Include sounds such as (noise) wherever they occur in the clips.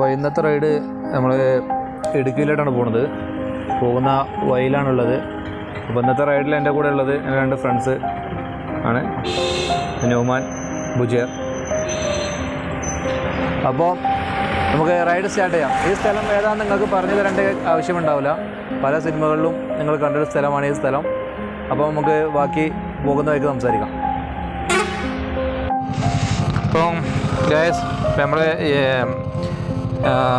അപ്പോൾ ഇന്നത്തെ റൈഡ് നമ്മൾ ഇടുക്കിയിലോട്ടാണ് പോകുന്നത് പോകുന്ന വഴിയിലാണുള്ളത്. അപ്പോൾ ഇന്നത്തെ റൈഡിൽ എന്റെ കൂടെ ഉള്ളത് എന്റെ രണ്ട് ഫ്രണ്ട്സ് ആണ്. നോമാൻ ബുജേർ അപ്പോൾ നമുക്ക് റൈഡ് സ്റ്റാർട്ട് ചെയ്യാം. ഈ സ്ഥലം ഏതാണെന്ന് നിങ്ങൾക്ക് പറഞ്ഞു തരേണ്ട ആവശ്യമുണ്ടാവില്ല. പല സിനിമകളിലും നിങ്ങൾ കണ്ടൊരു സ്ഥലമാണ് ഈ സ്ഥലം. അപ്പോൾ നമുക്ക് ബാക്കി പോകുന്ന സംസാരിക്കാം. ഇപ്പം ഗ്യാസ് നമ്മൾ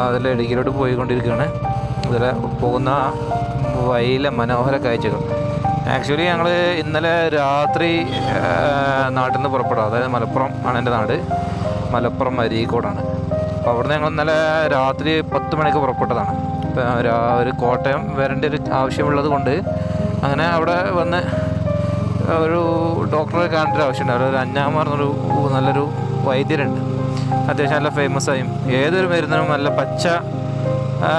അതിൽ ഇടുക്കിയിലോട്ട് പോയിക്കൊണ്ടിരിക്കുകയാണ്. ഇതിൽ പോകുന്ന വഴിയിലെ മനോഹര കാഴ്ചകൾ. ആക്ച്വലി ഞങ്ങൾ ഇന്നലെ രാത്രി നാട്ടിൽ നിന്ന് പുറപ്പെടുക അതായത് മലപ്പുറം ആണ് എന്റെ നാട്. മലപ്പുറം അരീക്കോടാണ്. അപ്പോൾ അവിടുന്ന് ഞങ്ങൾ ഇന്നലെ രാത്രി പത്ത് മണിക്ക് പുറപ്പെട്ടതാണ്. ഒരു കോട്ടയം വരേണ്ട ഒരു ആവശ്യമുള്ളത് കൊണ്ട് അങ്ങനെ അവിടെ വന്ന് ഒരു ഡോക്ടറെ കാണേണ്ട ആവശ്യമുണ്ട്. അവിടെ ഒരു അഞ്ഞാമ പറഞ്ഞൊരു നല്ലൊരു വൈദ്യരുണ്ട്. അത്യാവശ്യം നല്ല ഫേമസ് ആയും. ഏതൊരു മരുന്നിനും നല്ല പച്ച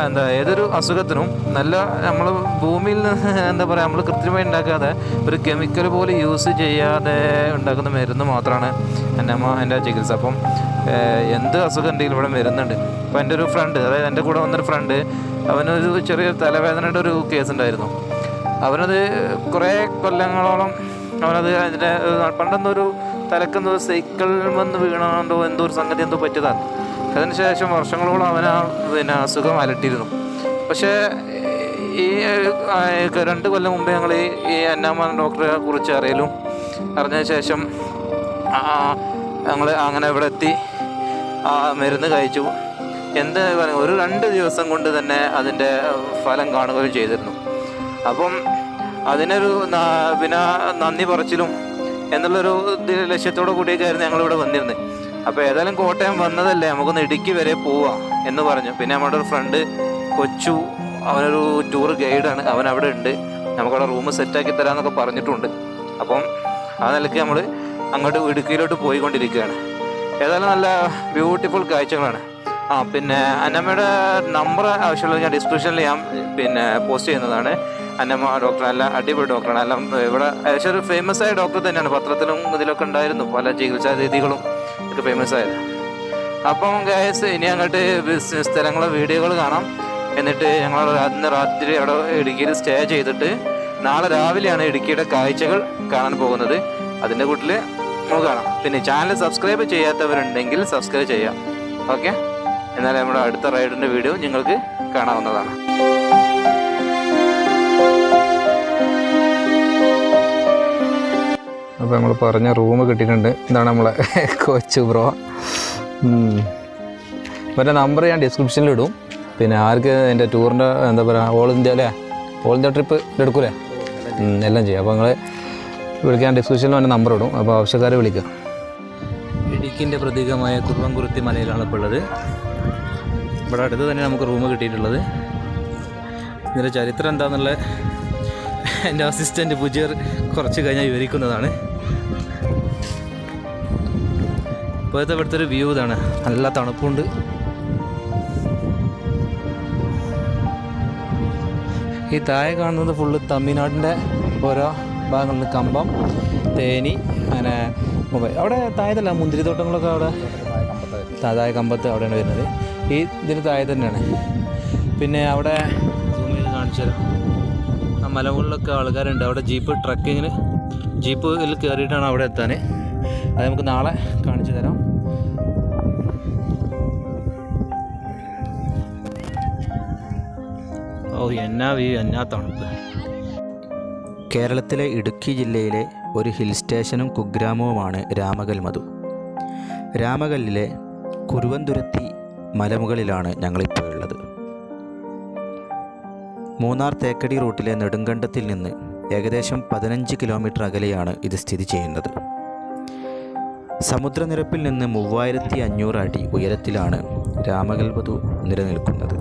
എന്താ ഏതൊരു അസുഖത്തിനും നല്ല നമ്മൾ ഭൂമിയിൽ നിന്ന് (laughs) എന്താ പറയുക നമ്മൾ കൃത്രിമമായി ഉണ്ടാക്കാതെ ഒരു കെമിക്കൽ പോലെ യൂസ് ചെയ്യാതെ ഉണ്ടാക്കുന്ന മരുന്ന് മാത്രമാണ് എന്റെ അമ്മ എന്റെ ചികിത്സ. അപ്പം എന്ത് അസുഖം ഉണ്ടെങ്കിലും ഇവിടെ മരുന്നുണ്ട്. അപ്പോൾ എന്റെ ഒരു ഫ്രണ്ട് അതായത് എന്റെ കൂടെ വന്നൊരു ഫ്രണ്ട് അവനൊരു ചെറിയ തലവേദനയുടെ ഒരു കേസ് ഉണ്ടായിരുന്നു. അവനത് കുറേ കൊല്ലങ്ങളോളം അവനത് അതിന്റെ പണ്ടെന്തോ തലക്കെന്തോ സൈക്കിൾ വന്ന് വീണാണ്ടോ എന്തോ ഒരു സംഗതി എന്തോ പറ്റിയതാണ്. അതിനുശേഷം വർഷങ്ങളോളം അവൻ ആ പിന്നെ അസുഖം അലട്ടിയിരുന്നു. പക്ഷേ ഈ രണ്ട് കൊല്ലം മുമ്പ് ഞങ്ങൾ ഈ അന്നാമ ഡോക്ടറെ കുറിച്ച് അറിയലും അറിഞ്ഞ ശേഷം ഞങ്ങൾ അങ്ങനെ ഇവിടെ എത്തി ആ മരുന്ന് കഴിച്ചു. എന്ത് പറയുക ഒരു രണ്ട് ദിവസം കൊണ്ട് തന്നെ അതിന്റെ ഫലം കാണുകയും ചെയ്തിരുന്നു. അപ്പം അതിനൊരു പിന്നെ നന്ദി പറച്ചിലും എന്നുള്ളൊരു ലക്ഷ്യത്തോടു കൂടിയൊക്കെയായിരുന്നു ഞങ്ങളിവിടെ വന്നിരുന്നത്. അപ്പോൾ ഏതായാലും കോട്ടയം വന്നതല്ലേ നമുക്കൊന്ന് ഇടുക്കി വരെ പോവാം എന്ന് പറഞ്ഞു. പിന്നെ നമ്മുടെ ഒരു ഫ്രണ്ട് കൊച്ചു അവനൊരു ടൂർ ഗൈഡാണ് അവൻ അവിടെ ഉണ്ട്. നമുക്കവിടെ റൂം സെറ്റാക്കി തരാമെന്നൊക്കെ പറഞ്ഞിട്ടുണ്ട്. അപ്പം ആ നിലയ്ക്ക് നമ്മൾ അങ്ങോട്ട് ഇടുക്കിയിലോട്ട് പോയിക്കൊണ്ടിരിക്കുകയാണ്. ഏതായാലും നല്ല ബ്യൂട്ടിഫുൾ കാഴ്ചകളാണ്. ആ പിന്നെ അന്നമ്മയുടെ നമ്പർ ആവശ്യമുള്ളത് ഞാൻ ഡിസ്ക്രിപ്ഷനിൽ ഞാൻ പിന്നെ പോസ്റ്റ് ചെയ്യുന്നതാണ്. അന്നമ്മ ഡോക്ടർ നല്ല അടിപൊളി ഡോക്ടറാണ് എല്ലാം ഇവിടെ ഏകദേശം ഒരു ഫേമസ് ആയ ഡോക്ടർ തന്നെയാണ്. പത്രത്തിലും ഇതിലൊക്കെ ഉണ്ടായിരുന്നു. പല ചികിത്സാ രീതികളും ഒക്കെ ഫേമസ് ആയത്. അപ്പം ഗ്യാസ് ഇനി അങ്ങോട്ട് സ്ഥലങ്ങളെ വീഡിയോകൾ കാണാം. എന്നിട്ട് ഞങ്ങൾ അന്ന് രാത്രി അവിടെ ഇടുക്കിയിൽ സ്റ്റേ ചെയ്തിട്ട് നാളെ രാവിലെയാണ് ഇടുക്കിയുടെ കാഴ്ചകൾ കാണാൻ പോകുന്നത്. അതിന്റെ കൂട്ടിൽ നമുക്ക് കാണാം. പിന്നെ ചാനൽ സബ്സ്ക്രൈബ് ചെയ്യാത്തവരുണ്ടെങ്കിൽ സബ്സ്ക്രൈബ് ചെയ്യാം. ഓക്കെ എന്നാൽ നമ്മുടെ അടുത്ത റൈഡിന്റെ വീഡിയോ നിങ്ങൾക്ക് കാണാവുന്നതാണ്. അപ്പോൾ നമ്മൾ പറഞ്ഞ റൂം കിട്ടിയിട്ടുണ്ട്. ഇതാണ് നമ്മളെ കൊച്ചു ബ്രോ മറ്റേ നമ്പർ ഞാൻ ഡിസ്ക്രിപ്ഷനിൽ ഇടും. പിന്നെ ആർക്ക് എന്റെ ടൂറിന്റെ എന്താ പറയുക ഓൾ ഇന്ത്യ അല്ലേ ഓൾ ഇന്ത്യ ട്രിപ്പ് എടുക്കൂലേ? എല്ലാം ചെയ്യാം. അപ്പോൾ നിങ്ങൾ വിളിക്കാൻ ഡിസ്ക്രിപ്ഷനിൽ എന്റെ നമ്പർ ഇടും. അപ്പോൾ ആവശ്യക്കാരെ വിളിക്കുക ഇടുക്കിന്റെ പ്രതീകമായ കുറുവൻകുരുത്തി മലയിലാണ് ഇപ്പോൾ ഉള്ളത്. ഇവിടെ അടുത്ത് തന്നെ നമുക്ക് റൂം കിട്ടിയിട്ടുള്ളത്. ഇതിന്റെ ചരിത്രം എന്താണെന്നുള്ള എന്റെ അസിസ്റ്റന്റ് പുജിയർ കുറച്ച് കഴിഞ്ഞാൽ വിവരിക്കുന്നതാണ്. ഇപ്പോഴത്തെ ഇവിടുത്തെ ഒരു വ്യൂ ഇതാണ്. നല്ല തണുപ്പുണ്ട്. ഈ താഴെ കാണുന്നത് ഫുള്ള് തമിഴ്നാടിന്റെ ഓരോ ഭാഗങ്ങളിൽ കമ്പം തേനി അങ്ങനെ അവിടെ താഴത്തല്ല മുന്തിരിത്തോട്ടങ്ങളൊക്കെ അവിടെ താഴെ കമ്പത്ത് അവിടെയാണ് വരുന്നത്. ഈ ഇതിന് താഴെ തന്നെയാണ്. പിന്നെ അവിടെ സൂം ചെയ്ത് കാണിച്ചു തരാം ആ മലമുകളിലൊക്കെ ആൾക്കാരുണ്ട്. അവിടെ ജീപ്പ് ട്രക്കിങ്ങിന് ജീപ്പിൽ കയറിയിട്ടാണ് അവിടെ എത്താൻ അത് നമുക്ക് നാളെ കാണിച്ചു തരാം. ഓ എന്നാ വ്യൂ എന്നാ തണുപ്പ്. കേരളത്തിലെ ഇടുക്കി ജില്ലയിലെ ഒരു ഹിൽ സ്റ്റേഷനും കുഗ്രാമവുമാണ് രാമകൽമധു രാമകല്ലിലെ കുരുവന്തുരത്തി മലമുകളിലാണ് ഞങ്ങളിപ്പോൾ ഉള്ളത് മൂന്നാർ തേക്കടി റൂട്ടിലെ നെടുങ്കണ്ടത്തിൽ നിന്ന് ഏകദേശം പതിനഞ്ച് കിലോമീറ്റർ അകലെയാണ് ഇത് സ്ഥിതി ചെയ്യുന്നത്. സമുദ്രനിരപ്പിൽ നിന്ന് മൂവായിരത്തി അഞ്ഞൂറ് അടി ഉയരത്തിലാണ് രാമകൽപതു നിലനിൽക്കുന്നത്.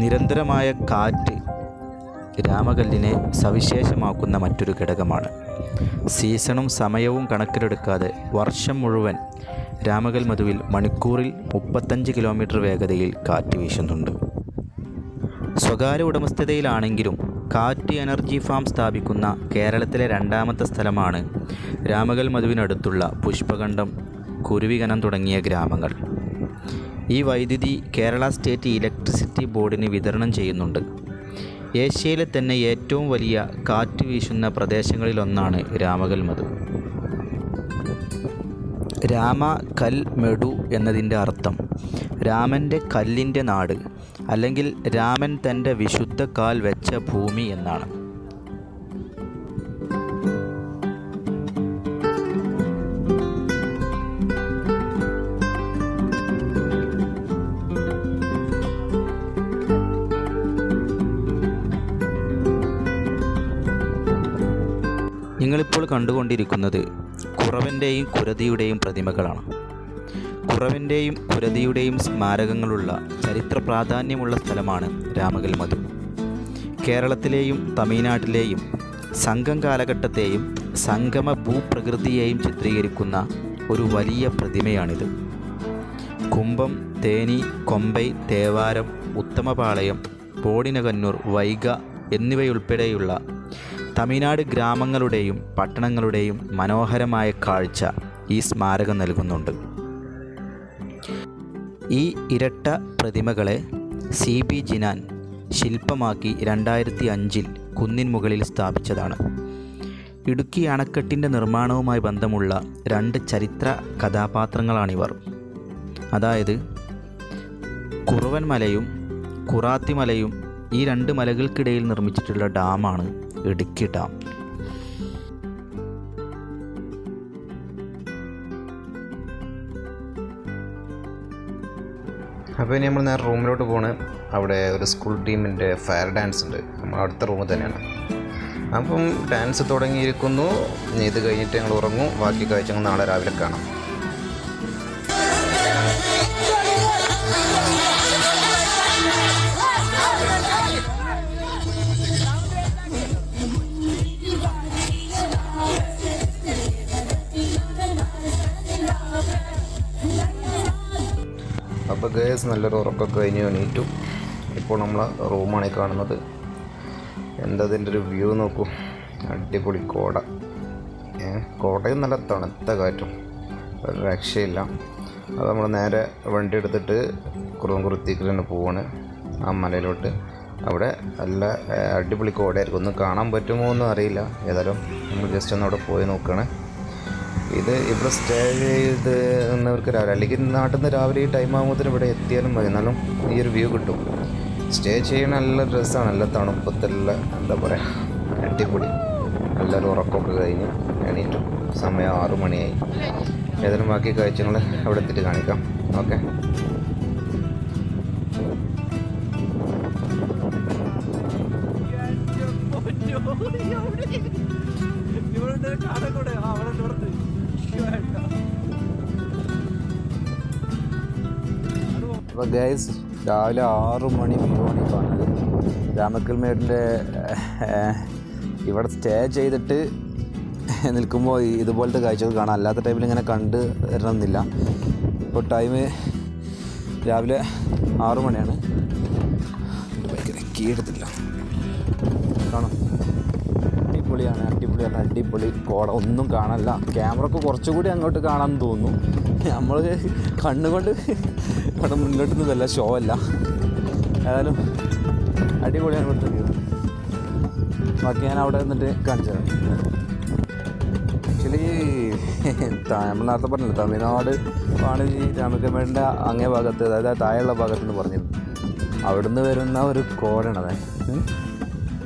നിരന്തരമായ കാറ്റ് രാമകല്ലിനെ സവിശേഷമാക്കുന്ന മറ്റൊരു ഘടകമാണ്. സീസണും സമയവും കണക്കിലെടുക്കാതെ വർഷം മുഴുവൻ രാമകൽ മധുവിൽ മണിക്കൂറിൽ മുപ്പത്തഞ്ച് കിലോമീറ്റർ വേഗതയിൽ കാറ്റ് വീശുന്നുണ്ട്. സ്വകാര്യ ഉടമസ്ഥതയിലാണെങ്കിലും കാറ്റ് എനർജി ഫാം സ്ഥാപിക്കുന്ന കേരളത്തിലെ രണ്ടാമത്തെ സ്ഥലമാണ് രാമകൽ മധുവിനടുത്തുള്ള പുഷ്പകണ്ഠം കുരുവികനം തുടങ്ങിയ ഗ്രാമങ്ങൾ. ഈ വൈദ്യുതി കേരള സ്റ്റേറ്റ് ഇലക്ട്രിസിറ്റി ബോർഡിന് വിതരണം ചെയ്യുന്നുണ്ട്. ഏഷ്യയിലെ തന്നെ ഏറ്റവും വലിയ കാറ്റ് വീശുന്ന പ്രദേശങ്ങളിലൊന്നാണ് രാമകൽ മധു. രാമ കൽ മെടു എന്നതിന്റെ അർത്ഥം രാമന്റെ കല്ലിന്റെ നാട് അല്ലെങ്കിൽ രാമൻ തന്റെ വിശുദ്ധ കാൽ വെച്ച ഭൂമി എന്നാണ്. നിങ്ങളിപ്പോൾ കണ്ടുകൊണ്ടിരിക്കുന്നത് കുറവന്റെയും കുരതിയുടെയും പ്രതിമകളാണ്. കുറവന്റെയും പുരതിയുടെയും സ്മാരകങ്ങളുള്ള ചരിത്ര പ്രാധാന്യമുള്ള സ്ഥലമാണ് രാമകൽമധു കേരളത്തിലെയും തമിഴ്നാട്ടിലെയും സംഘം കാലഘട്ടത്തെയും സംഗമ ഭൂപ്രകൃതിയെയും ചിത്രീകരിക്കുന്ന ഒരു വലിയ പ്രതിമയാണിത്. കുംഭം തേനി കൊമ്പൈ തേവാരം ഉത്തമപാളയം പോടിനകന്നൂർ വൈഗ എന്നിവയുൾപ്പെടെയുള്ള തമിഴ്നാട് ഗ്രാമങ്ങളുടെയും പട്ടണങ്ങളുടെയും മനോഹരമായ കാഴ്ച ഈ സ്മാരകം നൽകുന്നുണ്ട്. ഈ ഇരട്ട പ്രതിമകളെ സി ബി ജിനാൻ ശില്പമാക്കി രണ്ടായിരത്തി അഞ്ചിൽ കുന്നിൻ മുകളിൽ സ്ഥാപിച്ചതാണ്. ഇടുക്കി അണക്കെട്ടിന്റെ നിർമ്മാണവുമായി ബന്ധമുള്ള രണ്ട് ചരിത്ര കഥാപാത്രങ്ങളാണിവർ. അതായത് കുറുവൻ മലയും കുറാത്തിമലയും ഈ രണ്ട് മലകൾക്കിടയിൽ നിർമ്മിച്ചിട്ടുള്ള ഡാമാണ് ഇടുക്കി ഡാം. അപ്പോൾ ഇനി നമ്മൾ നേരെ റൂമിലോട്ട് പോണ്. അവിടെ ഒരു സ്കൂൾ ടീമിന്റെ ഫയർ ഡാൻസ് ഉണ്ട്. നമ്മൾ അടുത്ത റൂമിൽ തന്നെയാണ്. അപ്പം ഡാൻസ് തുടങ്ങിയിരിക്കുന്നു. ഇത് കഴിഞ്ഞിട്ട് ഞങ്ങൾ ഉറങ്ങും. ബാക്കി കാഴ്ച നാളെ രാവിലെ കാണാം. അപ്പോൾ ഗേസ് നല്ലൊരു ഉറക്കമൊക്കെ കഴിഞ്ഞ് എണീറ്റു. ഇപ്പോൾ നമ്മൾ റൂമാണ് കാണുന്നത്. എന്താ ഇതിന്റെ ഒരു വ്യൂ നോക്കൂ. അടിപൊളി കോട. കോടയും നല്ല തണുത്ത കാറ്റും. ഒരു രക്ഷയില്ല. അത് നമ്മൾ നേരെ വണ്ടി എടുത്തിട്ട് കുറുവൻകുറുത്തേക്ക് തന്നെ പോവാണ്. ആ മലയിലോട്ട്. അവിടെ നല്ല അടിപൊളി കോടയായിരിക്കും. ഒന്ന് കാണാൻ പറ്റുമോ എന്നും അറിയില്ല. ഏതായാലും നമ്മൾ ജസ്റ്റ് ഒന്ന് അവിടെ പോയി നോക്കുകയാണ് ഇത് ഇവിടെ സ്റ്റേ ചെയ്ത് നിന്നവർക്ക് രാവിലെ അല്ലെങ്കിൽ നാട്ടിൽ നിന്ന് രാവിലെ ഈ ടൈം ആകുമ്പോൾ ഇവിടെ എത്തിയാലും മതി. എന്നാലും ഈ ഒരു വ്യൂ കിട്ടും. സ്റ്റേ ചെയ്യണ നല്ല ഡ്രസ്സാണ് നല്ല തണുപ്പത്തുള്ള എന്താ പറയുക അടിപൊളി. എല്ലാവരും ഉറക്കമൊക്കെ കഴിഞ്ഞ് എണീറ്റു. സമയം ആറു മണിയായി ഏതായാലും ബാക്കി കാഴ്ചകൾ അവിടെ എത്തിയിട്ട് കാണിക്കാം. ഓക്കെ. ഗൈസ് രാവിലെ ആറു മണി ഈ കാണുന്നത്. രാമക്കൽമേടിന്റെ ഇവിടെ സ്റ്റേ ചെയ്തിട്ട് നിൽക്കുമ്പോൾ ഇതുപോലത്തെ കാഴ്ചകൾ കാണാം. അല്ലാത്ത ടൈമിൽ ഇങ്ങനെ കണ്ട് വരണമെന്നില്ല. ഇപ്പോൾ ടൈം രാവിലെ ആറു മണിയാണ്. ഭയങ്കര കീഴത്തില്ല കാണാം. അടിപൊളിയാണ് അടിപൊളിയാണ് അടിപൊളി. കോട ഒന്നും കാണാനില്ല. ക്യാമറക്ക് കുറച്ചുകൂടി അങ്ങോട്ട് കാണാൻ തോന്നുന്നു. നമ്മൾ കണ്ണുകൊണ്ട് ഇവിടെ മുന്നോട്ടുന്നതല്ല ഷോ അല്ല. ഏതായാലും അടിപൊളിയാണ് ഇവിടുത്തെ വ്യൂ ബാക്കി ഞാൻ അവിടെ നിന്നിട്ട് കാണിച്ചു തരാം. ആക്ച്വലി നമ്മൾ നേരത്തെ പറഞ്ഞില്ല തമിഴ്നാട് ആണ് ഈ അങ്ങേ ഭാഗത്ത് അതായത് താഴെയുള്ള ഭാഗത്ത് എന്ന് പറഞ്ഞിരുന്നു. അവിടുന്ന് വരുന്ന ഒരു കോഴാണ് അതെ.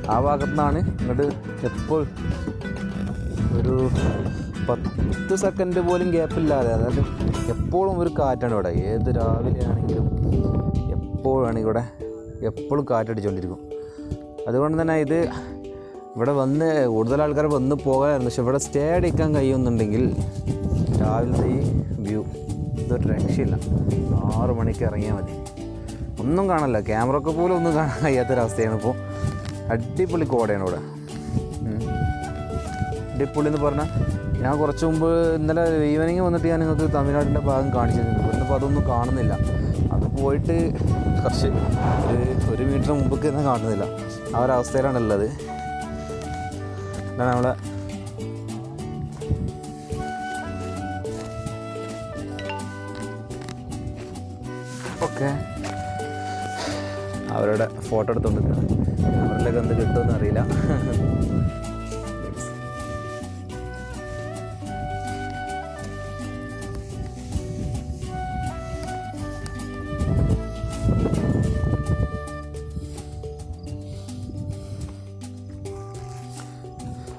ആ ഭാഗത്തു നിന്നാണ് ഇങ്ങോട്ട് എപ്പോൾ ഒരു പത്ത് സെക്കൻഡ് പോലും ഗ്യാപ്പില്ലാതെ അതായത് എപ്പോഴും ഒരു കാറ്റാണ് ഇവിടെ. ഏത് രാവിലെ ആണെങ്കിലും എപ്പോഴാണ് ഇവിടെ എപ്പോഴും കാറ്റടിച്ചുകൊണ്ടിരിക്കും അതുകൊണ്ട് തന്നെ ഇത് ഇവിടെ വന്ന് കൂടുതൽ ആൾക്കാർ വന്ന് പോകാമായിരുന്നു പക്ഷെ ഇവിടെ സ്റ്റേ അടിക്കാൻ കഴിയുന്നുണ്ടെങ്കിൽ രാവിലത്തെ ഈ വ്യൂ ഇതൊരു രക്ഷയില്ല. ആറു മണിക്ക് ഇറങ്ങിയാൽ മതി. ഒന്നും കാണല്ല ക്യാമറക്ക് പോലും ഒന്നും കാണാൻ കഴിയാത്തൊരവസ്ഥയാണ് ഇപ്പോൾ അടിപൊളി കോടയാണ് ഇവിടെ. അടിപൊളി എന്ന് പറഞ്ഞാൽ ഞാൻ കുറച്ച് മുമ്പ് ഇന്നലെ ഈവനിങ് വന്നിട്ട് ഞാൻ നിങ്ങൾക്ക് തമിഴ്നാടിന്റെ ഭാഗം കാണിച്ചു തന്നു ഇന്നിപ്പോൾ അതൊന്നും കാണുന്നില്ല. അത് പോയിട്ട് കുറച്ച് ഒരു ഒരു മീറ്റർ മുമ്പൊക്കെ ഒന്നും കാണുന്നില്ല. ആ ഒരു അവസ്ഥയിലാണ് ഉള്ളത് നമ്മളെ ഒക്കെ അവരുടെ ഫോട്ടോ എടുത്തുകൊണ്ടിരിക്കുന്നത് അവരിലേക്ക് എന്ത് കിട്ടുമെന്ന് അറിയില്ല.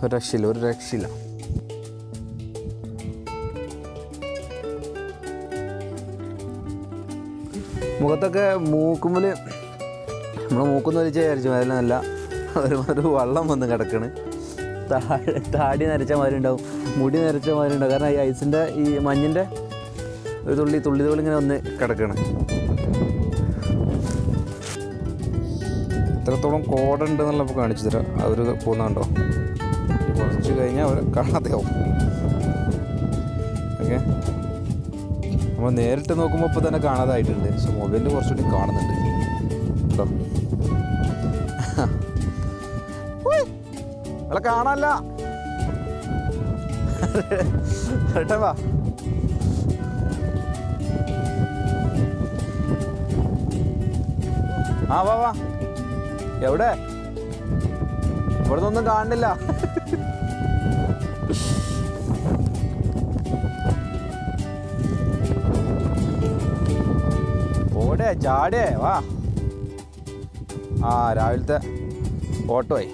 ഒരു രക്ഷയില്ല ഒരു രക്ഷയില്ല. മുഖത്തൊക്കെ മൂക്കുമ്പിൽ നമ്മൾ മൂക്കുന്ന വലിച്ച് വിചാരിച്ചു അതിലല്ല ഒരു വള്ളം വന്ന് കിടക്കണ്. താഴെ താടി നരച്ച മാതിരി ഉണ്ടാവും മുടി നരച്ച മാതിരി ഉണ്ടാവും. കാരണം ഈ ഐസിന്റെ ഈ മഞ്ഞിന്റെ ഒരു തുള്ളി തുള്ളി തുള്ളി ഇങ്ങനെ വന്ന് കിടക്കണ്. എത്രത്തോളം കോടുണ്ടെന്നുള്ളപ്പോൾ കാണിച്ചു തരാം. അവർ പോകുന്നുണ്ടോ കുറച്ച് കഴിഞ്ഞാൽ അവർ കാണാതെയാവും ഓക്കെ? നമ്മൾ നേരിട്ട് നോക്കുമ്പോൾ ഇപ്പോൾ തന്നെ കാണാതായിട്ടുണ്ട്. പക്ഷെ മൊബൈലിൽ കുറച്ചുകൂടി കാണുന്നുണ്ട്. കേട്ടോ അല്ല കാണാനല്ല. കേട്ടോ വാ. ആ വാ വാ. എവിടെ? ഇവിടെ നിന്നൊന്നും കാണുന്നില്ല. ഓടേ ചാടേ വാ. ആ രാവിലത്തെ ഓട്ടോയി.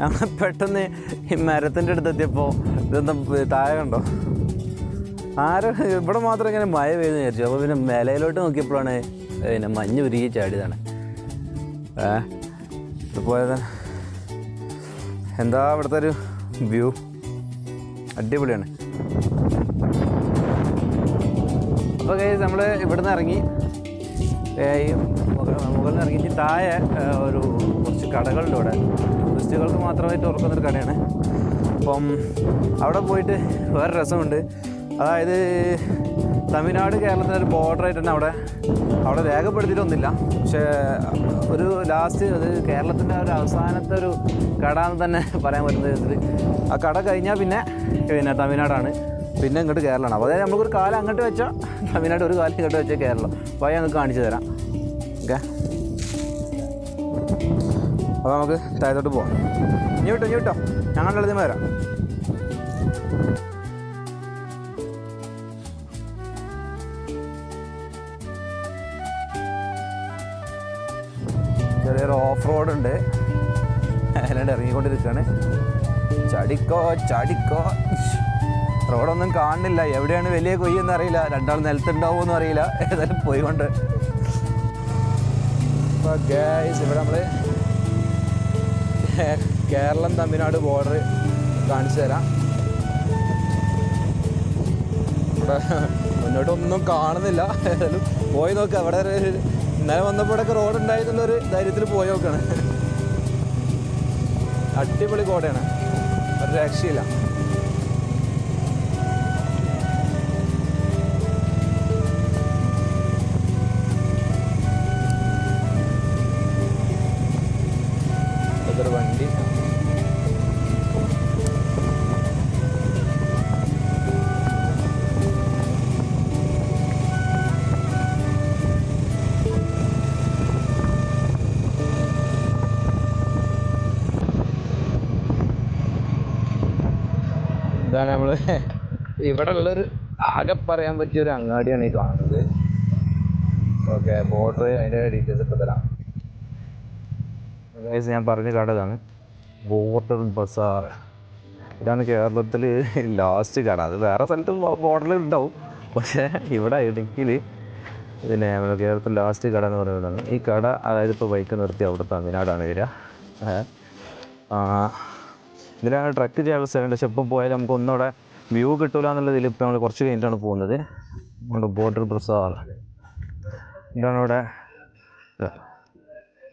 ഞങ്ങൾ പെട്ടെന്ന് ഈ മരത്തിന്റെ അടുത്ത് എത്തിയപ്പോൾ ഇതെന്താ താഴെ കണ്ടോ? ആരോ ഇവിടെ മാത്രം ഇങ്ങനെ മഴ പെയ്യുന്നു വിചാരിച്ചു. അപ്പോൾ പിന്നെ മേലയിലോട്ട് നോക്കിയപ്പോഴാണ് പിന്നെ മഞ്ഞ് ഉരുകി ചാടിയതാണ്. ഏ ഇത് തന്നെ എന്താ ഇവിടുത്തെ ഒരു വ്യൂ അടിപൊളിയാണ്. അപ്പോൾ കൈ നമ്മൾ ഇവിടുന്ന് ഇറങ്ങി. മുകളിൽ നിന്ന് ഇറങ്ങിയിട്ട് താഴെ ഒരു കുറച്ച് കടകളുടെ ഇവിടെ ടൂറിസ്റ്റുകൾക്ക് മാത്രമായിട്ട് തുറക്കുന്നൊരു കടയാണ്. അപ്പം അവിടെ പോയിട്ട് വേറെ രസമുണ്ട്. അതായത് തമിഴ്നാട് കേരളത്തിന്റെ ഒരു ബോർഡറായിട്ട് തന്നെ അവിടെ അവിടെ രേഖപ്പെടുത്തിയിട്ടൊന്നുമില്ല. പക്ഷേ ഒരു ലാസ്റ്റ് അത് കേരളത്തിന്റെ ഒരു അവസാനത്തെ ഒരു കട എന്ന് തന്നെ (laughs) പറയാൻ പറ്റുന്ന വിധത്തിൽ ആ കട കഴിഞ്ഞാൽ പിന്നെ പിന്നെ തമിഴ്നാടാണ്. പിന്നെ ഇങ്ങോട്ട് കേരളമാണ്. അപ്പോൾ അതായത് നമുക്കൊരു കാലം അങ്ങോട്ട് വെച്ചാൽ (laughs) തമിഴ്നാട് ഒരു കാലം ഇങ്ങോട്ട് വെച്ചാൽ കേരളം. അപ്പോൾ അത് ഞങ്ങൾക്ക് കാണിച്ചു തരാം. ഓക്കെ? അപ്പോൾ നമുക്ക് താഴത്തോട്ട് പോവാം. ഇനി വിട്ടോ ഇനി വിട്ടോ. ഞങ്ങളുടെ അടുത്ത് വരാം. ചെറിയൊരു ഓഫ് റോഡ് ഉണ്ട് അതിലാണ്ട് ഇറങ്ങിക്കൊണ്ടിരിക്കുകയാണ് ചടിക്കോ ചടിക്കോ. റോഡൊന്നും കാണുന്നില്ല. എവിടെയാണ് വലിയ കൊയ്യെന്ന് അറിയില്ല രണ്ടാൾ നിലത്തുണ്ടാവുമെന്നും അറിയില്ല. ഏതായാലും പോയിക്കൊണ്ട്. ഇപ്പോൾ ഗൈസ് ഇവിടെ നമ്മൾ കേരളം തമിഴ്നാട് ബോർഡർ കാണിച്ചു തരാം. ഇവിടെ മുന്നോട്ടൊന്നും കാണുന്നില്ല. ഏതായാലും പോയി നോക്കുക അവിടെ ഒരു ഇന്നലെ വന്നപ്പോഴൊക്കെ റോഡ് ഉണ്ടായിരുന്നുള്ളൊരു ധൈര്യത്തിൽ പോയി നോക്കാണ്. അടിപൊളി കോടയാണ്. ഒരു രക്ഷയില്ല. ഇവിടെ ഉള്ളൊരു ആകെ പറയാൻ പറ്റിയ ഒരു അങ്ങാടിയാണ് ഈ കാണുന്നത്. ഓക്കെ ബോർഡർ അതിന്റെ ഡീറ്റെയിൽസ് ഒക്കെ തരാം. ഞാൻ പറഞ്ഞു കണ്ടതാണ് ബോർഡർ ബസാർ ഇതാണ് കേരളത്തിൽ ലാസ്റ്റ് കട അത് വേറെ സ്ഥലത്ത് ബോർഡറിൽ ഉണ്ടാവും. പക്ഷേ ഇവിടെ ഇടുക്കിയിൽ പിന്നെ നമ്മുടെ കേരളത്തിൽ ലാസ്റ്റ് കട എന്ന് പറയുന്നതാണ്. ഈ കട അതായത് ഇപ്പോൾ ബൈക്ക് നിർത്തി അവിടെ തമിഴ്നാടാണ് വരിക. ഇതിലാണ് ട്രക്ക് ചെയ്യാനുള്ള സ്ഥലമുണ്ട് പക്ഷെ ഇപ്പം പോയാൽ നമുക്ക് ഒന്നുകൂടെ വ്യൂ കിട്ടൂല എന്നുള്ളതിൽ ഇപ്പം നമ്മൾ കുറച്ച് കഴിഞ്ഞിട്ടാണ് പോകുന്നത്. നമ്മുടെ ബോർഡർ പ്രസാർ ഇതാണ് ഇവിടെ.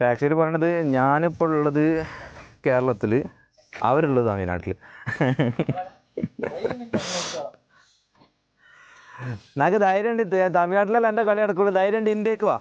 ആക്ച്വലി പറയണത് ഞാനിപ്പോൾ ഉള്ളത് കേരളത്തിൽ അവരുള്ളത് തമിഴ്നാട്ടിൽ നമുക്ക് ധൈര്യം ഉണ്ട് തമിഴ്നാട്ടിലല്ല എന്റെ കളി നടക്കുള്ളൂ. ധൈര്യം ഉണ്ട് ഇന്ത്യയ്ക്ക് വാ.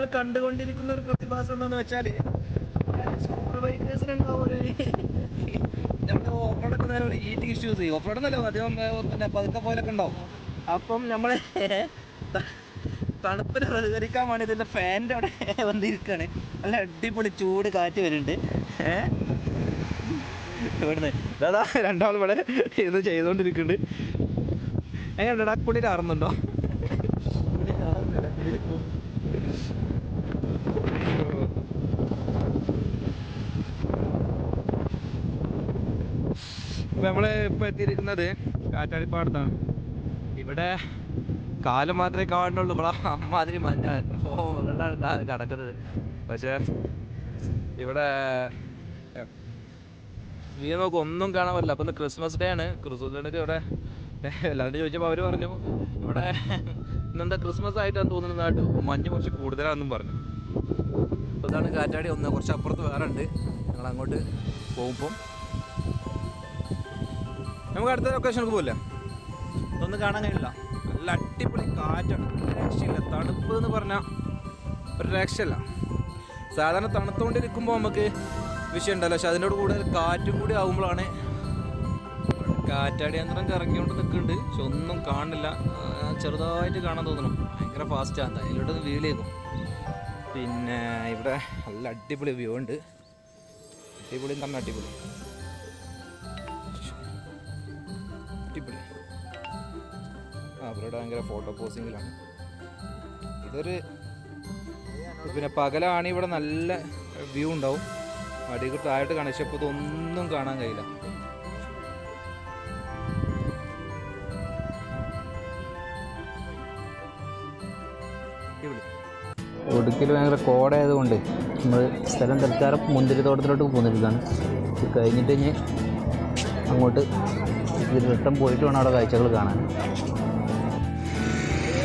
നിങ്ങൾ കണ്ടുകൊണ്ടിരിക്കുന്ന ഒരു പ്രതിഭാസം എന്താന്ന് വെച്ചാൽ സൂപ്പർവൈസേഴ്സിനുണ്ടാവും ഒരു നമ്മുടെ ഓഫറോഡൊക്കെ നേരെ ഒരു ഹീറ്റിംഗ് ഇഷ്യൂസ് ഓഫറോഡ് എന്നല്ല അധികം പിന്നെ പതുക്കെ പോലൊക്കെ ഉണ്ടാവും. അപ്പം നമ്മളെ തണുപ്പിന് പ്രതികരിക്കാൻ വേണ്ടി ഇതിന്റെ ഫാനിന്റെ അവിടെ വന്നിരിക്കുകയാണ് നല്ല അടിപൊളി ചൂട് കാറ്റ് വരുന്നുണ്ട്. ഏഹ് ഇവിടുന്ന്. അതാ രണ്ടാൾ ഇവിടെ ഇത് ചെയ്തുകൊണ്ടിരിക്കുന്നുണ്ട് എങ്ങനെ കുളിയിൽ ആറുന്നുണ്ടോ ഇപ്പം നമ്മൾ ഇപ്പോൾ എത്തിയിരിക്കുന്നത് കാറ്റാടിപ്പാടത്താണ്. ഇവിടെ കാലം മാത്രമേ കാണുന്നുള്ളൂ. ഇവിടെ അമ്മാതിരി മഞ്ഞ ഓ നടക്കുന്നത്. പക്ഷേ ഇവിടെ നീ നോക്ക് ഒന്നും കാണാൻ പറ്റില്ല. അപ്പം ക്രിസ്മസ് ഡേ ആണ്. ക്രിസ്മസ് ഡേക്ക് ഇവിടെ എല്ലാവരും ചോദിച്ചപ്പോൾ അവർ പറഞ്ഞു ഇവിടെ ഇന്നെന്താ ക്രിസ്മസ് ആയിട്ടാണ് തോന്നുന്നതായിട്ട് മഞ്ഞ് കുറച്ച് കൂടുതലാണെന്നും പറഞ്ഞു. അപ്പോൾ ഇതാണ് കാറ്റാടി. ഒന്ന് കുറച്ച് അപ്പുറത്ത് വേറെ ഉണ്ട്. ഞങ്ങൾ അങ്ങോട്ട് പോകുമ്പം നമുക്ക് അടുത്ത ലൊക്കേഷനിലേക്ക് പോകില്ല ഇതൊന്നും കാണാൻ കഴിയില്ല. നല്ല അടിപൊളി കാറ്റാണ്. രക്ഷയില്ല തണുപ്പ് എന്ന് പറഞ്ഞാൽ ഒരു രക്ഷയില്ല. സാധാരണ തണുത്തുകൊണ്ടിരിക്കുമ്പോൾ നമുക്ക് വിഷയം ഉണ്ടല്ലോ. പക്ഷെ അതിനോട് കൂടെ കാറ്റും കൂടി ആകുമ്പോഴാണ് കാറ്റാടി യന്ത്രം കറങ്ങിക്കൊണ്ട് നിൽക്കുന്നുണ്ട്. പക്ഷെ ഒന്നും കാണില്ല ചെറുതായിട്ട് കാണാൻ തോന്നണം ഭയങ്കര ഫാസ്റ്റാണ് അതിലോട്ട് വീലേക്കും പിന്നെ ഇവിടെ നല്ല അടിപൊളി വ്യൂ ഉണ്ട്. അടിപൊളിയും തന്നെ അടിപൊളി. അടിപൊളി. അവരുടെ ഭയങ്കര ഫോട്ടോ പോസിങ്ങിലാണ് ഇതൊരു പിന്നെ പകലാണ് ഇവിടെ നല്ല വ്യൂ ഉണ്ടാവും. അടിക്ക് താഴോട്ട് കാണാം. പക്ഷെ ഇതൊന്നും കാണാൻ കഴിയില്ല. ഒടുക്കിൽ ഭയങ്കര കോടയായതുകൊണ്ട് നമ്മൾ സ്ഥലം തൽക്കാലം മുന്തിരി തോട്ടത്തിലോട്ട് പോകുന്നിരിക്കുകയാണ് ഇത് കഴിഞ്ഞിട്ട് ഇനി അങ്ങോട്ട് ഇത് വട്ടം പോയിട്ട് വേണം അവിടെ കാഴ്ചകൾ കാണാൻ.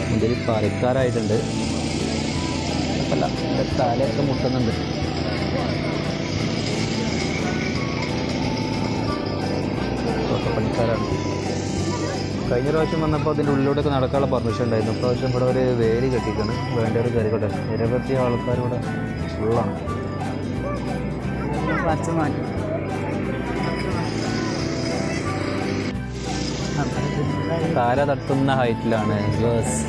മുന്തിരി പാലക്കാരായിട്ടുണ്ട്. അല്ല തലയൊക്കെ മുട്ടുന്നുണ്ട്. പണിക്കാരാണ്. കഴിഞ്ഞ പ്രാവശ്യം വന്നപ്പോൾ അതിന്റെ ഉള്ളിലൂടെയൊക്കെ നടക്കാനുള്ള പെർമിഷൻ ഉണ്ടായിരുന്നു. പ്രാവശ്യം ഇവിടെ ഒരു വേലി കെട്ടിക്കാണ്. വേണ്ടവർ കയറിക്കോട്ടെ നിരവധി ആൾക്കാരിവിടെ ഫുള്ളാണ് താര തട്ടുന്ന ഹൈറ്റിലാണ്. ബസ്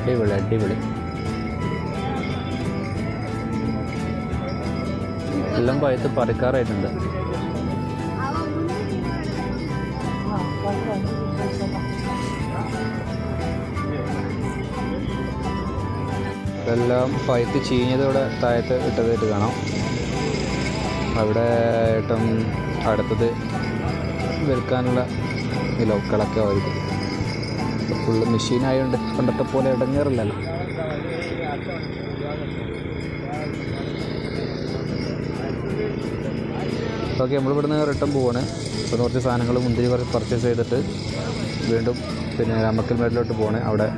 അടിപൊളി അടിപൊളി. എല്ലാം പഴുത്ത് പറിക്കാറായിട്ടുണ്ട്. ഇതെല്ലാം പൈപ്പ് ചീഞ്ഞതോടെ താഴത്ത് ഇട്ടതായിട്ട് കാണാം. അവിടെ ഏട്ടം അടുത്തത് വിൽക്കാനുള്ള ലോക്കളൊക്കെ ആയിരിക്കും ഫുള്ള് മെഷീനായതുകൊണ്ട് പണ്ടത്തെ പോലെ ഇടങ്ങേറില്ലല്ലോ. ഓക്കെ നമ്മളിവിടുന്ന് റിട്ടേൺ പോവാണ്. ഇപ്പം കുറച്ച് സാധനങ്ങൾ മുന്തിരി കുറച്ച് പർച്ചേസ് ചെയ്തിട്ട് വീണ്ടും പിന്നെ രാമക്കൽ മേട്ടിലോട്ട് പോവാണ്. അവിടെ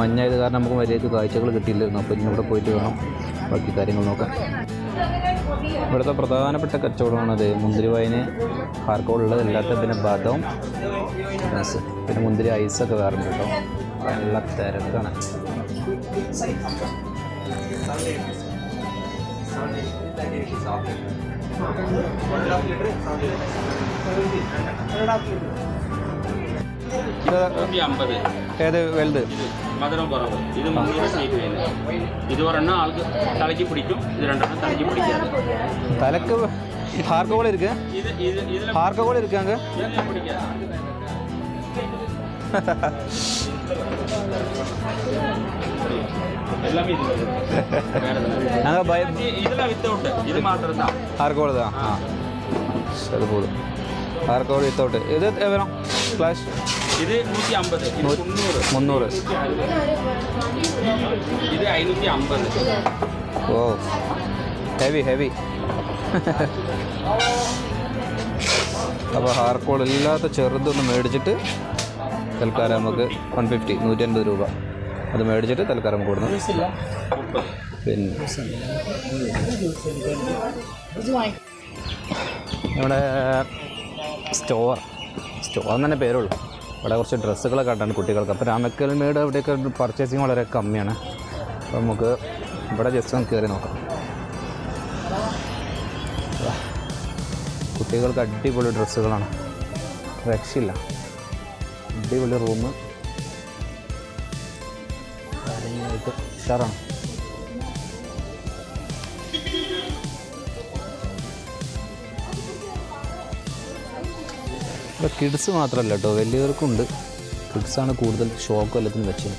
മഞ്ഞായത് കാരണം നമുക്ക് മര്യാദയ്ക്ക് കാഴ്ചകൾ കിട്ടിയില്ലായിരുന്നു. അപ്പോൾ ഇനി ഇവിടെ പോയിട്ട് വേണം ബാക്കി കാര്യങ്ങൾ നോക്കാം ഇവിടുത്തെ പ്രധാനപ്പെട്ട കച്ചവടമാണത് മുന്തിരി വൈന് ആർക്കോളുള്ളത് ഇല്ലാത്ത പിന്നെ ബദവും. പിന്നെ മുന്തിരി ഐസൊക്കെ വേറെ കേട്ടോ. നല്ല തിരക്കാണ്. ഏത് വലുത്? മധുരം കുറവ് ഇത് മുന്നൂറ് ടൈപ്പ് ചെയ്യുന്നത് ഇത് ഒരെണ്ണം ആൾക്ക് തലയ്ക്ക് പിടിക്കും ഇത് രണ്ടെണ്ണം തലയ്ക്ക് പിടിക്കാതെ തലക്ക് ഹാർക്ക പോലെ ഇരിക്കുക ഇത് ഇത് ഇതിൽ ഹാർക്ക പോലെ ഇരിക്കാങ്ക ഇതെല്ലാം പിടിക്കാതെ എല്ലാം ഇത് ഞങ്ങൾ ഭയ ഇതിലാണ് വിത്തൗട്ട് ഇത് മാത്രം தான். ഹാർക്ക പോലെ ആ അത് പോലും ഹാർക്ക പോലെ വിത്തൗട്ട് ഇത് വേണം ഫ്ലാഷ് ഇത് നൂറ്റി അമ്പത് ഇത് മുന്നൂറ്. മുന്നൂറ്. ഇത് അഞ്ഞൂറ്റി അമ്പത് ഓ ഹെവി ഹെവി അപ്പോൾ ഹാർക്കോൾ ഇല്ലാത്ത ചെറുതൊന്ന് മേടിച്ചിട്ട് തൽക്കാലം നമുക്ക് വൺ ഫിഫ്റ്റി നൂറ്റി അൻപത് രൂപ. അത് മേടിച്ചിട്ട് തൽക്കാലം കൊടുക്കുന്നു കൊടുക്കണം പിന്നെ. നമ്മുടെ സ്റ്റോർ സ്റ്റോർ തന്നെ പേരുള്ളൂ ഇവിടെ കുറച്ച് ഡ്രസ്സുകളൊക്കെ കണ്ടാണ് കുട്ടികൾക്ക്. അപ്പോൾ രാമക്കൽമേട് അവിടെയൊക്കെ പർച്ചേസിങ് വളരെ കമ്മിയാണ്. അപ്പോൾ നമുക്ക് ഇവിടെ ജസ്റ്റ് ഒന്ന് കയറി നോക്കാം. കുട്ടികൾക്ക് അടിപൊളി ഡ്രസ്സുകളാണ്. രക്ഷയില്ല. അടിപൊളി റൂം. കാര്യങ്ങളായിട്ട് ഉഷാറാണ്. ഇവിടെ കിഡ്സ് മാത്രമല്ല കേട്ടോ. വലിയവർക്കുണ്ട്. കിഡ്സാണ് കൂടുതൽ ഷോക്ക് എല്ലാത്തിനും വെച്ചത്.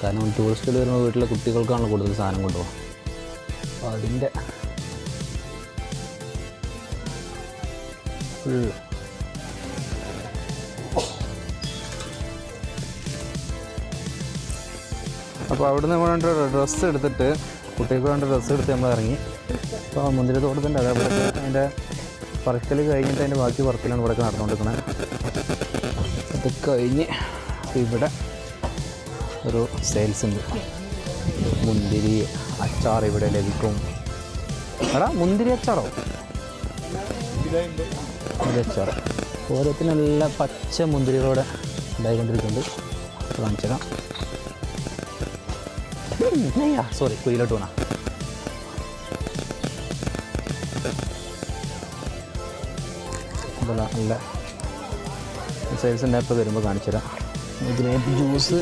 കാരണം ടൂറിസ്റ്റുകൾ വരുമ്പോൾ വീട്ടിലെ കുട്ടികൾക്കാണ് കൂടുതൽ സാധനം കൊണ്ടുപോകുക അപ്പോൾ അതിന്റെ അപ്പോൾ അവിടുന്ന് നമ്മൾ വേണ്ട ഡ്രസ്സ് എടുത്തിട്ട് കുട്ടികൾക്ക് വേണ്ട ഡ്രസ്സ് എടുത്ത് നമ്മൾ ഇറങ്ങി. അപ്പോൾ മുന്തിരി തോട്ടത്തിന്റെ അതേപോലെ അതിന്റെ പറക്കൽ കഴിഞ്ഞിട്ട് അതിന്റെ ബാക്കി പറക്കലാണ് ഇവിടെ നടന്നുകൊണ്ടിരിക്കുന്നത് അത് കഴിഞ്ഞ് ഇവിടെ ഒരു സെയിൽസ് ഉണ്ട്. മുന്തിരി അച്ചാർ ഇവിടെ ലഭിക്കും. എടാ മുന്തിരി അച്ചാറോ? മുന്തിരി അച്ചാർ ഓരോത്തിനും നല്ല പച്ച മുന്തിരികളോടെ ഉണ്ടായിക്കൊണ്ടിരിക്കുന്നുണ്ട്. കാണിച്ചു തരാം സോറി കുയിലോട്ട് വേണം അപ്പോൾ നല്ല സെയിൽസിന്റെ ആപ്പ് വരുമ്പോൾ കാണിച്ചു തരാം ഗ്രേപ്പ് ജ്യൂസ്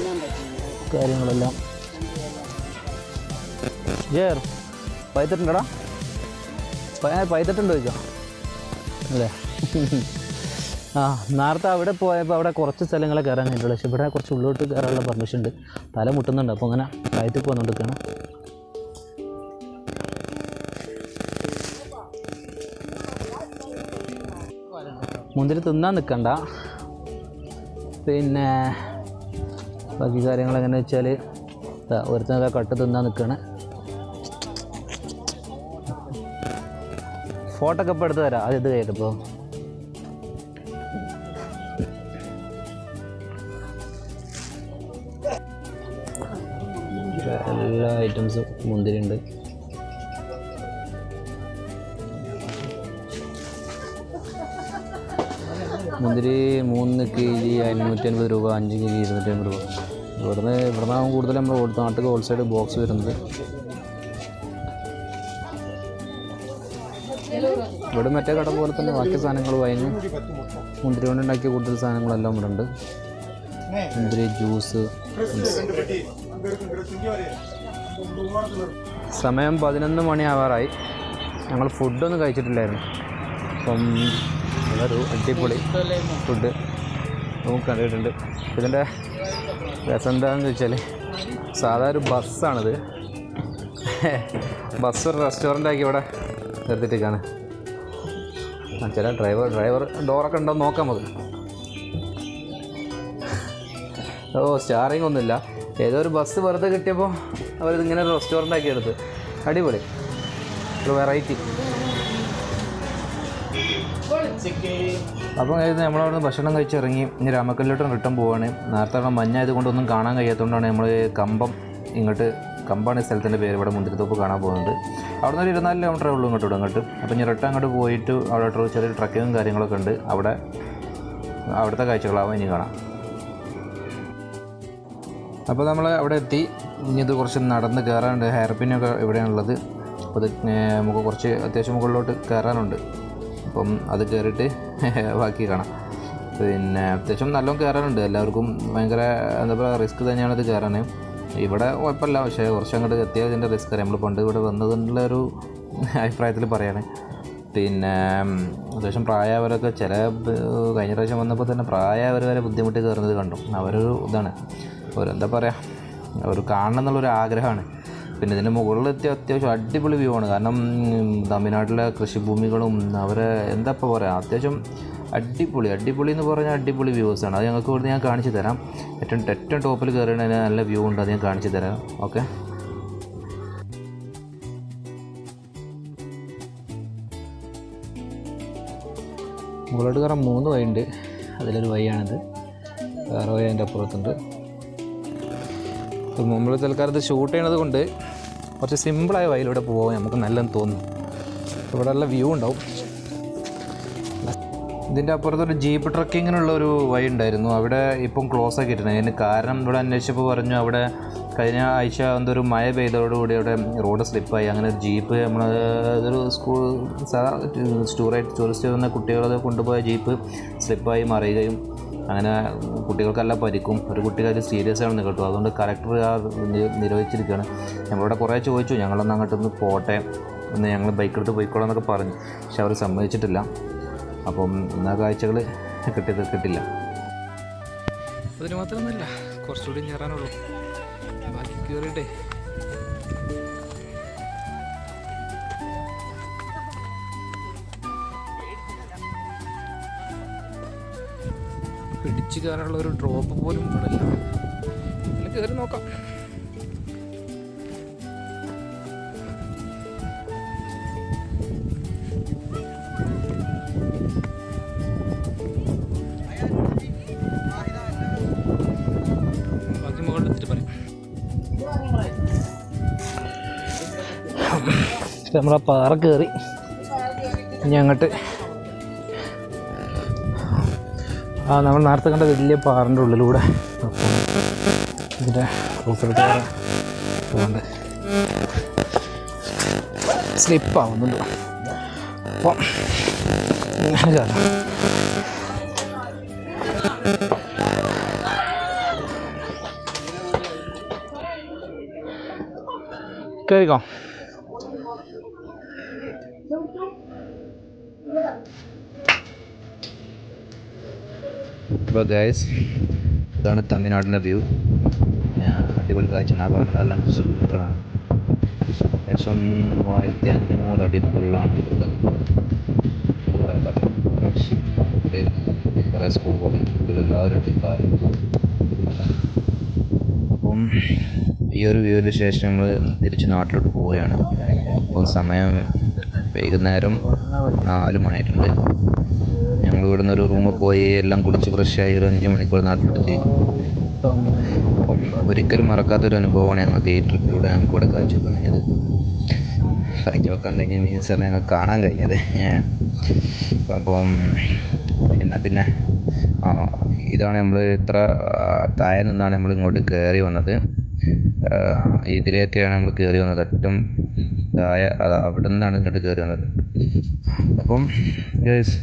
കാര്യങ്ങളെല്ലാം. ജേർ പൈത്തട്ടുണ്ടടാ? പൈത്തിട്ടുണ്ടോ ചോദിച്ചോ? അല്ലേ? (laughs) ആ നേരത്തെ അവിടെ പോയപ്പോൾ അവിടെ കുറച്ച് സ്ഥലങ്ങളെ കയറാൻ കഴിഞ്ഞിട്ടുള്ളൂ പക്ഷേ ഇവിടെ കുറച്ച് ഉള്ളോട്ട് കയറാനുള്ള പെർമിഷൻ ഉണ്ട്. തല മുട്ടുന്നുണ്ട്. അപ്പോൾ അങ്ങനെ കയറ്റി പോന്നുകൊണ്ടിരിക്കുകയാണ് മുന്തിരി തിന്നാൻ നിൽക്കണ്ട പിന്നെ ബാക്കി കാര്യങ്ങൾ എങ്ങനെ വെച്ചാൽ ഒരുത്തനൊക്കെ കട്ട് തിന്നാൻ നിൽക്കുകയാണ് ഫോട്ടോ ഒക്കെ ഇപ്പോൾ എടുത്ത് തരാം. അത് ഇത് കഴിഞ്ഞപ്പോൾ അഞ്ഞൂറ്റി അൻപത് രൂപ അഞ്ച് കെ ജി ഇരുന്നൂറ്റി അൻപത് രൂപ. ഇവിടുന്ന് ഇവിടുന്നാണ് കൂടുതൽ നമ്മൾ നാട്ടിൽ ഹോൾസെയിൽ ബോക്സ് വരുന്നത്. ഇവിടെ മറ്റേ കട പോലെ തന്നെ ബാക്കി സാധനങ്ങൾ വാങ്ങി മുന്തിരി കൊണ്ട് ഉണ്ടാക്കിയ കൂടുതൽ സാധനങ്ങളെല്ലാം ഇവിടെ ഉണ്ട്. മുന്തിരി ജ്യൂസ് സമയം പതിനൊന്ന് മണിയാവാറായി. ഞങ്ങൾ ഫുഡൊന്നും കഴിച്ചിട്ടില്ലായിരുന്നു. അപ്പം അതൊരു അടിപൊളി ഫുഡ് നമുക്ക് കണ്ടിട്ടുണ്ട് ഇതിന്റെ രസം എന്താണെന്ന് വെച്ചാൽ സാധാ ഒരു ബസ്സാണിത്. ബസ് ഒരു റെസ്റ്റോറന്റ് ആക്കി ഇവിടെ നിർത്തിയിട്ടേക്കാണ് ആ ചില ഡ്രൈവർ ഡ്രൈവർ ഡോറൊക്കെ ഉണ്ടോ നോക്കാം നമുക്ക്. ഓ സ്റ്റാറിങ് ഒന്നുമില്ല. ഏതോ ഒരു ബസ് വെറുതെ കിട്ടിയപ്പോൾ അവരിതിങ്ങനെ ഒരു റെസ്റ്റോറന്റ് ആക്കി എടുത്ത്. അടിപൊളി. ഒരു വെറൈറ്റി. അപ്പം കഴിഞ്ഞ് നമ്മളവിടെ നിന്ന് ഭക്ഷണം കഴിച്ചിറങ്ങി ഇനി രാമക്കല്ലോട്ട് റിട്ടേൺ പോവാണ്. നേരത്തെ അവിടെ മഞ്ഞ ആയതുകൊണ്ടൊന്നും കാണാൻ കഴിയാത്തതുകൊണ്ടാണ് നമ്മൾ കമ്പം ഇങ്ങോട്ട് കമ്പാണ് ഈ സ്ഥലത്തിന്റെ പേര് ഇവിടെ മുന്തിരിത്തോപ്പ് കാണാൻ പോകുന്നത്. അവിടെ നിന്ന് ഒരു ഇരുപത്തിനാല് കിലോമീറ്ററേ ഉള്ളൂ ഇങ്ങോട്ട് അങ്ങോട്ട്. അപ്പം ഞാൻ റിട്ടേൺ അങ്ങോട്ട് പോയിട്ട് അവിടെ ചെറിയ ട്രക്കിങ്ങും കാര്യങ്ങളൊക്കെ ഉണ്ട്. അവിടെ അവിടുത്തെ കാഴ്ചകളാവും ഇനി കാണാം. അപ്പോൾ നമ്മൾ അവിടെ എത്തി. ഇനി ഇത് കുറച്ച് നടന്ന് കയറാനുണ്ട് ഹെയർ പിന്നൊക്കെ ഇവിടെയാണുള്ളത്. അപ്പോൾ അത് നമുക്ക് കുറച്ച് അത്യാവശ്യം മുകളിലോട്ട് കയറാനുണ്ട് അപ്പം അത് കയറിയിട്ട് (laughs) ബാക്കി കാണാം. പിന്നെ അത്യാവശ്യം നല്ലോണം കയറാനുണ്ട് എല്ലാവർക്കും ഭയങ്കര എന്താ പറയുക റിസ്ക് തന്നെയാണ് ഇത് കയറാൻ ഇവിടെ കുഴപ്പമില്ല. പക്ഷേ കുറച്ച് അങ്ങോട്ട് എത്തിയാൽ ഇതിന്റെ റിസ്ക് അറിയാം. നമ്മൾ പണ്ട് ഇവിടെ വന്നതിനുള്ള ഒരു (laughs) അഭിപ്രായത്തിൽ പറയാണ്. പിന്നെ അത്യാവശ്യം പ്രായമായവരൊക്കെ ചില കഴിഞ്ഞ പ്രാവശ്യം വന്നപ്പോൾ തന്നെ പ്രായമായവർ വരെ ബുദ്ധിമുട്ടി കയറുന്നത് കണ്ടു. അവരൊരു ഇതാണ്. ഒരു എന്താ പറയുക ഒരു കാണണം എന്നുള്ളൊരു ആഗ്രഹമാണ്. പിന്നെ ഇതിന്റെ മുകളിലെത്തിയ അത്യാവശ്യം അടിപൊളി വ്യൂ ആണ്. കാരണം തമിഴ്നാട്ടിലെ കൃഷിഭൂമികളും അവരെ എന്താ ഇപ്പോൾ പറയുക അത്യാവശ്യം അടിപൊളി. അടിപൊളി എന്ന് പറഞ്ഞാൽ അടിപൊളി വ്യൂസ് ആണ്. അത് ഞങ്ങൾക്ക് ഇവിടുന്ന് ഞാൻ കാണിച്ചു തരാം. ഏറ്റവും ഏറ്റവും ടോപ്പിൽ കയറിയതിന് നല്ല വ്യൂ ഉണ്ട്. അത് ഞാൻ കാണിച്ചു തരാം. ഓക്കെ മുകളോട്ട് കയറാൻ മൂന്ന് ഉണ്ട് അതിലൊരു വഴിയാണിത്. വേറെ വഴി അതിന്റെ അപ്പുറത്തുണ്ട്. നമ്മൾ തൽക്കാലത്ത് ഷൂട്ട് ചെയ്യണത് കൊണ്ട് കുറച്ച് സിമ്പിളായ വഴിയിലൂടെ പോകാൻ നമുക്ക് നല്ലതെന്ന് തോന്നുന്നു. നല്ല വ്യൂ ഉണ്ടാവും. ഇതിന്റെ അപ്പുറത്തൊരു ജീപ്പ് ട്രക്കിങ്ങിനുള്ള ഒരു വഴി ഉണ്ടായിരുന്നു. അവിടെ ഇപ്പം ക്ലോസ് ആക്കിയിട്ടുണ്ട് അതിന് കാരണം ഇവിടെ അന്വേഷിച്ചപ്പോൾ പറഞ്ഞു അവിടെ കഴിഞ്ഞ ആഴ്ച എന്തൊരു മഴ പെയ്തതോടുകൂടി അവിടെ റോഡ് സ്ലിപ്പായി അങ്ങനെ ഒരു ജീപ്പ് നമ്മൾ ഒരു സ്കൂൾ സാധാ ടൂറായിട്ട് ടൂറിസ്റ്റ് വന്ന കുട്ടികളത് കൊണ്ടുപോയ ജീപ്പ് സ്ലിപ്പായി മറിയുകയും അങ്ങനെ കുട്ടികൾക്കെല്ലാം പരിക്കും. ഒരു കുട്ടി അതിൽ സീരിയസ് ആണെന്ന് കേട്ടു. അതുകൊണ്ട് കലക്ടർ ആ നിരോധിച്ചിരിക്കുകയാണ്. ഞങ്ങളിവിടെ കുറേ ചോദിച്ചു. ഞങ്ങളൊന്ന് അങ്ങോട്ടൊന്ന് പോട്ടെ. ഒന്ന് ഞങ്ങൾ ബൈക്ക് എടുത്ത് പോയിക്കോളാം എന്നൊക്കെ പറഞ്ഞു. പക്ഷെ അവർ സമ്മതിച്ചിട്ടില്ല. അപ്പം ഇന്ന കാഴ്ചകൾ കിട്ടിയത് കിട്ടില്ല. അതിന് മാത്രമൊന്നുമില്ല. കുറച്ചുകൂടി ഞാറാനുള്ളൂ ബാക്കി കയറിയിട്ടേ കയറാനുള്ള ഒരു ഡ്രോപ്പ് പോലും ഇവിടെ ഇല്ല ഇതിൽ കയറി നോക്കാം. നമ്മൾ പാറ കയറി ഇനി അങ്ങോട്ട് ആ നമ്മൾ നേരത്തെ കണ്ട വലിയ പാറിന്റെ ഉള്ളിലൂടെ. ഇതിന്റെ റൂഫിലോട്ട് പോകുന്നുണ്ട് സ്ലിപ്പാവുന്നുണ്ട് അപ്പം ഇങ്ങനെ കയറാം. കയറിക്കോ അപ്പോൾ ഗൈസ് ഇതാണ് തമിഴ്നാടിന്റെ വ്യൂ. അടിപൊളി കാഴ്ച. നല്ല സൂപ്പറാണ് ഏകദേശം മൂവായിരത്തി അഞ്ഞൂറ് അടി അപ്പം ഈ ഒരു വ്യൂവിന് ശേഷം നമ്മൾ തിരിച്ച് നാട്ടിലോട്ട് പോവുകയാണ്. അപ്പം സമയം വൈകുന്നേരം നാല് മണിയായിട്ടുണ്ട്. ഞങ്ങൾ ഇവിടുന്ന് ഒരു റൂമിൽ പോയി എല്ലാം കുടിച്ച് ആയി ഒരു അഞ്ച് മണിക്കൂർ നാട്ടിലെത്തി ഒരിക്കലും മറക്കാത്തൊരു അനുഭവമാണ് ഞങ്ങൾക്ക് ഈ ട്രിപ്പിലൂടെ ഞങ്ങൾക്ക് ഇവിടെ കാഴ്ച കഴിഞ്ഞത് കഴിഞ്ഞ വെക്കാൻ ഞങ്ങൾ കാണാൻ കഴിഞ്ഞത്. അപ്പം എന്നാൽ പിന്നെ ഇതാണ് നമ്മൾ ഇത്ര തായ നിന്നാണ് നമ്മൾ ഇങ്ങോട്ട് കയറി വന്നത്. ഇതിലേക്കാണ് നമ്മൾ കയറി വന്നത്. ഏറ്റവും അത് അവിടെ നിന്നാണ് ഇങ്ങോട്ട് കയറി വന്നത്. അപ്പം ഗൈസ്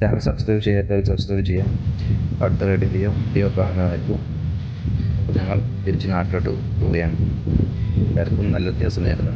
ചാനൽ സബ്സ്ക്രൈബ് ചെയ്യാത്ത സബ്സ്ക്രൈബ് ചെയ്യാം. അടുത്ത റേഡിയോ ചെയ്യാം. വീഡിയോ കാണുന്നതായിരിക്കും. ഞങ്ങൾ തിരിച്ച് നാട്ടിലോട്ട് പോവുകയാണ്. എല്ലാവർക്കും നല്ല വ്യത്യാസം നേരുന്നു